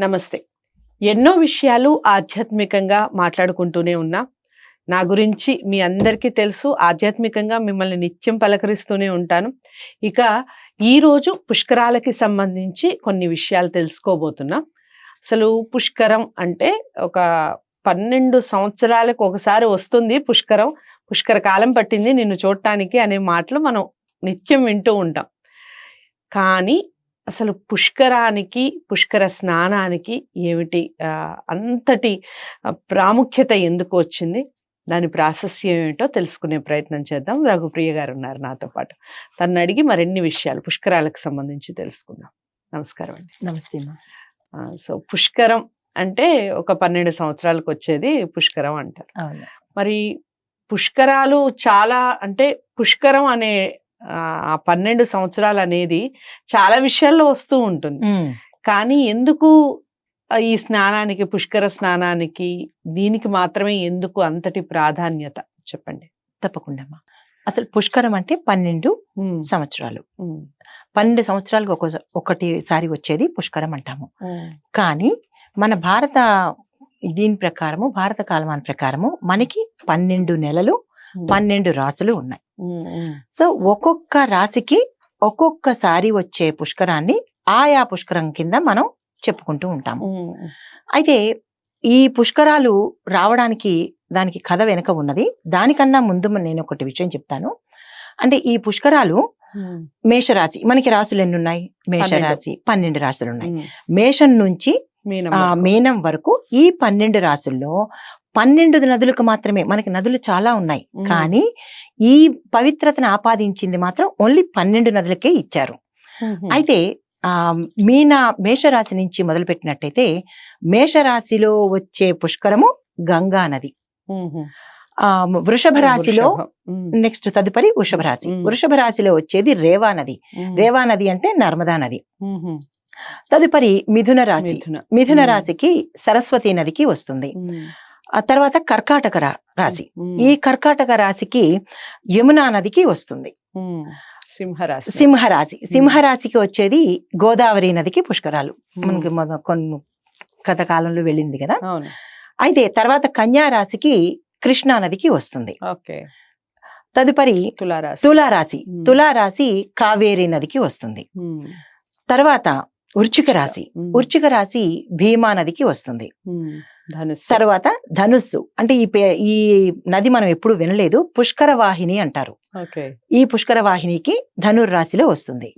నమస్తే. ఎన్నో విషయాలు ఆధ్యాత్మికంగా మాట్లాడుకుంటూనే ఉన్నా. నా గురించి మీ అందరికీ తెలుసు. ఆధ్యాత్మికంగా మిమ్మల్ని నిత్యం పలకరిస్తూనే ఉంటాను. ఇక ఈరోజు పుష్కరాలకి సంబంధించి కొన్ని విషయాలు తెలుసుకోబోతున్నా. అసలు పుష్కరం అంటే ఒక పన్నెండు సంవత్సరాలకు ఒకసారి వస్తుంది పుష్కరం. పుష్కర కాలం పట్టింది నిన్ను చూడటానికి అనే మాటలు మనం నిత్యం వింటూ ఉంటాం. కానీ అసలు పుష్కరానికి పుష్కర స్నానానికి ఏమిటి అంతటి ప్రాముఖ్యత ఎందుకు వచ్చింది? దాని ప్రాశస్యం ఏమిటో తెలుసుకునే ప్రయత్నం చేద్దాం. రఘుప్రియ గారు ఉన్నారు నాతో పాటు. తను అడిగి మరిన్ని విషయాలు పుష్కరాలకు సంబంధించి తెలుసుకుందాం. నమస్కారం అండి. నమస్తే సో పుష్కరం అంటే ఒక పన్నెండు సంవత్సరాలకు వచ్చేది పుష్కరం అంటారు. మరి పుష్కరాలు చాలా అంటే పుష్కరం అనే ఆ పన్నెండు సంవత్సరాలు అనేది చాలా విషయాల్లో వస్తూ ఉంటుంది. కానీ ఎందుకు ఈ స్నానానికి పుష్కర స్నానానికి దీనికి మాత్రమే ఎందుకు అంతటి ప్రాధాన్యత? చెప్పండి. తప్పకుండా అసలు పుష్కరం అంటే పన్నెండు సంవత్సరాలు. పన్నెండు సంవత్సరాలకు ఒక ఒకటిసారి వచ్చేది పుష్కరం అంటాము. కానీ మన భారత దీని ప్రకారము భారత కాలమాన ప్రకారము మనకి పన్నెండు నెలలు పన్నెండు రాసులు ఉన్నాయి. సో ఒక్కొక్క రాశికి ఒక్కొక్కసారి వచ్చే పుష్కరాన్ని ఆయా పుష్కరం కింద మనం చెప్పుకుంటూ ఉంటాము. అయితే ఈ పుష్కరాలు రావడానికి దానికి కథ వెనుక ఉన్నది. దానికన్నా ముందు నేను ఒకటి విషయం చెప్తాను. అంటే ఈ పుష్కరాలు మేషరాశి మనకి రాసులు ఎన్ని ఉన్నాయి మేషరాశి పన్నెండు రాసులు ఉన్నాయి మేషం నుంచి మీనం వరకు. మీనం వరకు ఈ పన్నెండు రాసుల్లో పన్నెండు నదులకు మాత్రమే మనకి నదులు చాలా ఉన్నాయి. కానీ ఈ పవిత్రతను ఆపాదించింది మాత్రం ఓన్లీ పన్నెండు నదులకే ఇచ్చారు. అయితే ఆ మీన మేషరాశి నుంచి మొదలు పెట్టినట్టయితే మేషరాశిలో వచ్చే పుష్కరము గంగా నది. ఆ వృషభ రాశిలో నెక్స్ట్ తదుపరి వృషభ రాశి. వృషభ రాశిలో వచ్చేది రేవా నది. రేవా నది అంటే నర్మదా నది. తదుపరి మిథున రాశి. మిథున. రాశికి సరస్వతి నదికి వస్తుంది. ఆ తర్వాత కర్కాటక రా- రాశి. ఈ కర్కాటక రాశికి యమునా నదికి వస్తుంది. సింహరాశి. సింహరాశి. సింహరాశికి వచ్చేది గోదావరి నదికి పుష్కరాలు. మనకి కొన్ని గత కాలంలో వెళ్ళింది కదా. అయితే తర్వాత కన్యా రాశికి కృష్ణా నదికి వస్తుంది. ఓకే. తదుపరి తులారాశి. తులారాశి. తులారాశి కావేరి నదికి వస్తుంది. తర్వాత వృచ్చిక రాశి. వృచ్చిక రాశి భీమా నదికి వస్తుంది. తర్వాత ధనుస్సు. అంటే ఈ ఈ నది మనం ఎప్పుడు వినలేదు. పుష్కర వాహిని అంటారు ఈ పుష్కర వాహినికి ధనుర్ రాశిలో వస్తుంది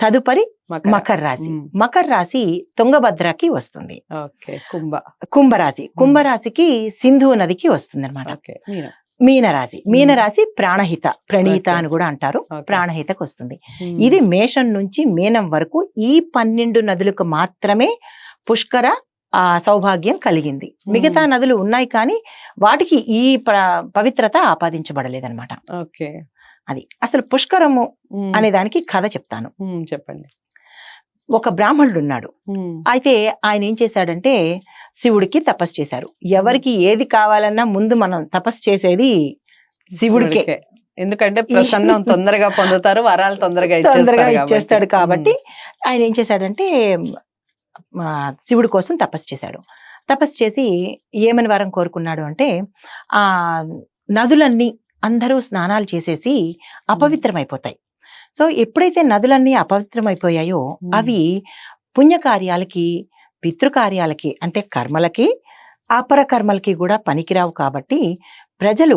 తదుపరి మకర. రాశి. మకర రాశి తుంగభద్రకి వస్తుంది. కుంభ. కుంభరాశి. కుంభరాశికి సింధు నదికి వస్తుంది అనమాట మీనరాశి. మీనరాశి ప్రాణహిత ప్రణీత. అని కూడా అంటారు. ప్రాణహితకు వస్తుంది. ఇది మేషం నుంచి మీనం వరకు ఈ పన్నెండు నదులకు మాత్రమే పుష్కర ఆ సౌభాగ్యం కలిగింది. మిగతా. నదులు ఉన్నాయి కానీ వాటికి ఈ పవిత్రత ఆపాదించబడలేదన్నమాట. ఓకే. అది అసలు పుష్కరము అనే దానికి కథ చెప్తాను. చెప్పండి. ఒక బ్రాహ్మణుడు ఉన్నాడు. అయితే ఆయన ఏం చేశాడంటే శివుడికి తపస్సు చేశారు. ఎవరికి ఏది కావాలన్నా ముందు మనం తపస్సు చేసేది శివుడికే. ఎందుకంటే ప్రసన్నం తొందరగా పొందుతారు వరాలు తొందరగా తొందరగా ఇచ్చేస్తాడు కాబట్టి. ఆయన ఏం చేశాడంటే శివుడి కోసం తపస్సు చేశాడు. తపస్సు చేసి ఏమని వరం కోరుకున్నాడు అంటే ఆ నదులన్నీ అందరూ స్నానాలు చేసేసి అపవిత్రమైపోతాయి. సో ఎప్పుడైతే నదులన్నీ అపవిత్రమైపోయాయో. అవి పుణ్యకార్యాలకి పితృకార్యాలకి అంటే కర్మలకి అపర కర్మలకి కూడా పనికిరావు కాబట్టి ప్రజలు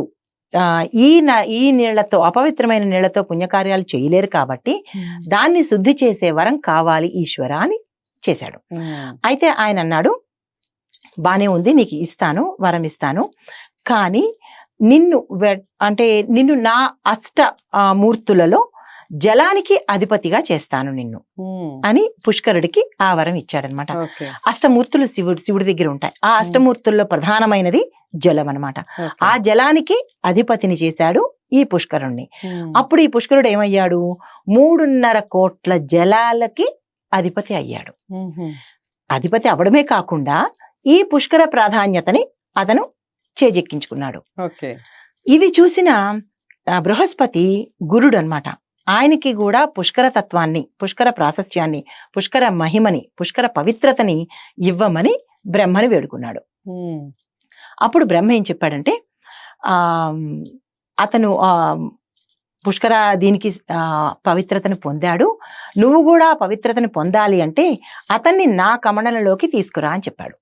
ఈ న- ఈ నీళ్ళతో అపవిత్రమైన నీళ్ళతో పుణ్యకార్యాలు చేయలేరు కాబట్టి దాన్ని శుద్ధి చేసే వరం కావాలి ఈశ్వర అని చేశాడు. అయితే ఆయన అన్నాడు బానే ఉంది నీకు ఇస్తాను వరం ఇస్తాను. కానీ నిన్ను అంటే నిన్ను నా అష్ట మూర్తులలో జలానికి అధిపతిగా చేస్తాను నిన్ను అని పుష్కరుడికి ఆ వరం ఇచ్చాడనమాట. అష్టమూర్తులు శివుడు శివుడి దగ్గర ఉంటాయి. ఆ అష్టమూర్తుల్లో ప్రధానమైనది జలం అన్నమాట. ఓకే. ఆ జలానికి అధిపతిని చేశాడు ఈ పుష్కరుణ్ణి. అప్పుడు ఈ పుష్కరుడు ఏమయ్యాడు? మూడున్నర కోట్ల జలాలకి అధిపతి అయ్యాడు. అధిపతి అవడమే కాకుండా ఈ పుష్కర ప్రాధాన్యతని అతను చేజెక్కించుకున్నాడు. ఇది చూసిన బృహస్పతి గురుడు అన్నమాట ఆయనకి కూడా పుష్కర తత్వాన్ని పుష్కర ప్రాశస్త్యాన్ని పుష్కర మహిమని పుష్కర పవిత్రతని ఇవ్వమని బ్రహ్మని వేడుకున్నాడు. అప్పుడు బ్రహ్మ ఏం చెప్పాడంటే ఆ అతను ఆ పుష్కర దీనికి ఆ, పవిత్రతను పొందాడు. నువ్వు కూడా పవిత్రతను పొందాలి అంటే అతన్ని నా కమనలలోకి తీసుకురా అని చెప్పాడు.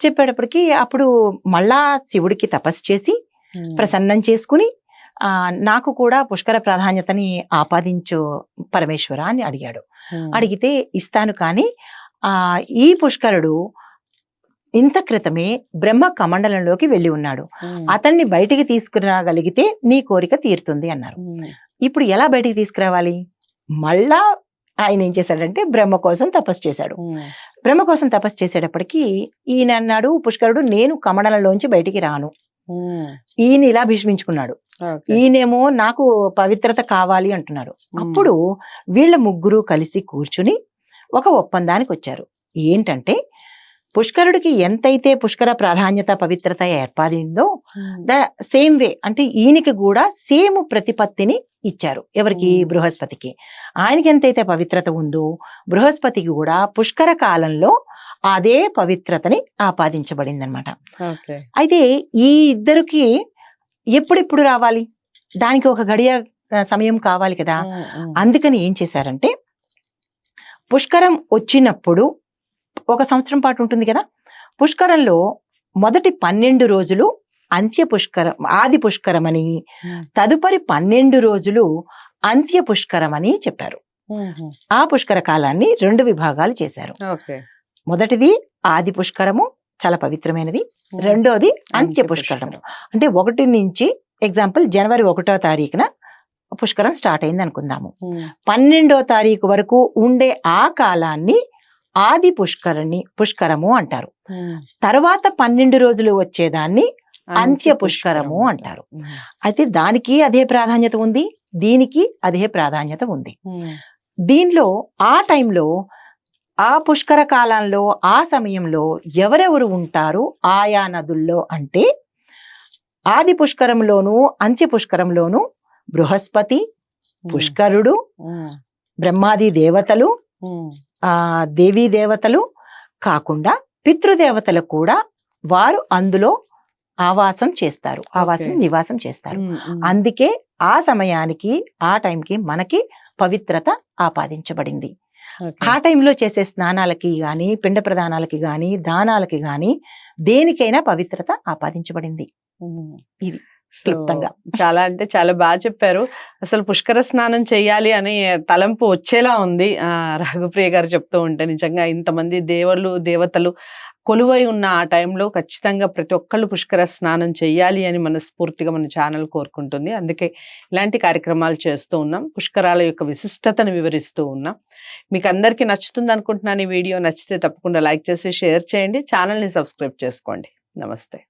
చెప్పేటప్పటికి అప్పుడు మళ్ళా శివుడికి తపస్సు చేసి ప్రసన్నం చేసుకుని నాకు కూడా పుష్కర ప్రాధాన్యతని ఆపాదించు పరమేశ్వర అని అడిగాడు. అడిగితే ఇస్తాను కానీ ఆ ఈ పుష్కరుడు ఇంత క్రితమే బ్రహ్మ కమండలంలోకి వెళ్ళి ఉన్నాడు. అతన్ని బయటికి తీసుకురాగలిగితే నీ కోరిక తీరుతుంది అన్నారు. ఇప్పుడు ఎలా బయటికి తీసుకురావాలి? మళ్ళా ఆయన ఏం చేశాడంటే బ్రహ్మ కోసం తపస్సు చేశాడు. బ్రహ్మ కోసం తపస్సు చేసేటప్పటికి ఈయన అన్నాడు పుష్కరుడు నేను కమండలంలోంచి బయటికి రాను. ఈయన ఇలా భీష్మించుకున్నాడు. ఈయనేమో నాకు పవిత్రత కావాలి అంటున్నారు ఉమ్, అప్పుడు వీళ్ళ ముగ్గురు కలిసి కూర్చుని ఒక ఒప్పందానికి వచ్చారు. ఏంటంటే పుష్కరుడికి ఎంతైతే పుష్కర ప్రాధాన్యత పవిత్రత ఏర్పడిందో ఉమ్, ద సేమ్ వే అంటే ఈయనకి కూడా సేమ్ ప్రతిపత్తిని ఇచ్చారు ఎవరికి? Hmm. బృహస్పతికి. ఆయనకి ఎంతైతే పవిత్రత ఉందో బృహస్పతికి కూడా పుష్కర కాలంలో అదే పవిత్రతని ఆపాదించబడింది అనమాట. అయితే ఈ ఇద్దరికి ఎప్పుడెప్పుడు రావాలి? దానికి ఒక గడియ సమయం కావాలి కదా. ఉమ్, అందుకని ఏం చేశారంటే పుష్కరం వచ్చినప్పుడు ఒక సంవత్సరం పాటు ఉంటుంది కదా? పుష్కరంలో మొదటి పన్నెండు రోజులు అంత్య పుష్కరం ఆది పుష్కరమని తదుపరి పన్నెండు రోజులు అంత్య పుష్కరమని చెప్పారు. ఆ పుష్కర కాలాన్ని రెండు విభాగాలు చేశారు. మొదటిది ఆది పుష్కరము చాలా పవిత్రమైనది. రెండోది అంత్య పుష్కరము. అంటే ఒకటి నుంచి ఎగ్జాంపుల్ జనవరి ఒకటో తారీఖున పుష్కరం స్టార్ట్ అయింది అనుకుందాము పన్నెండో తారీఖు వరకు ఉండే ఆ కాలాన్ని ఆది పుష్కరణి పుష్కరము అంటారు. తర్వాత పన్నెండు రోజులు వచ్చేదాన్ని అంత్య పుష్కరము అంటారు. అయితే దానికి అదే ప్రాధాన్యత ఉంది దీనికి అదే ప్రాధాన్యత ఉంది. దీనిలో ఆ టైంలో ఆ పుష్కర కాలంలో ఆ సమయంలో ఎవరెవరు ఉంటారు? ఆయా నదుల్లో అంటే ఆది పుష్కరంలోను అంత్య పుష్కరంలోను బృహస్పతి పుష్కరుడు బ్రహ్మాది దేవతలు ఆ దేవీ దేవతలు కాకుండా పితృదేవతలు కూడా వారు అందులో ఆవాసం చేస్తారు ఆవాసం. నివాసం చేస్తారు అందుకే ఆ సమయానికి ఆ టైంకి మనకి పవిత్రత ఆపాదించబడింది. ఆ టైంలో చేసే స్నానాలకి గాని పిండ ప్రదానాలకి గాని దానాలకి గాని దేనికైనా పవిత్రత ఆపాదించబడింది ఉమ్. క్లుప్తంగా. చాలా అంటే చాలా బాగా చెప్పారు. అసలు పుష్కర స్నానం చేయాలి అని తలంపు వచ్చేలా ఉంది. ఆ రఘుప్రియ గారు చెప్తూ ఉంటే నిజంగా ఇంతమంది దేవుళ్ళు దేవతలు కొలువై ఉన్న ఆ టైంలో ఖచ్చితంగా ప్రతి ఒక్కళ్ళు పుష్కర స్నానం చేయాలి అని మనస్ఫూర్తిగా మన ఛానల్ కోరుకుంటుంది. అందుకే ఇలాంటి కార్యక్రమాలు చేస్తూ ఉన్నాం. పుష్కరాల యొక్క విశిష్టతను వివరిస్తూ ఉన్నాం. మీకు అందరికీ నచ్చుతుంది అనుకుంటున్నాను ఈ వీడియో. నచ్చితే తప్పకుండా లైక్ చేసి షేర్ చేయండి. ఛానల్ని సబ్స్క్రైబ్ చేసుకోండి. నమస్తే.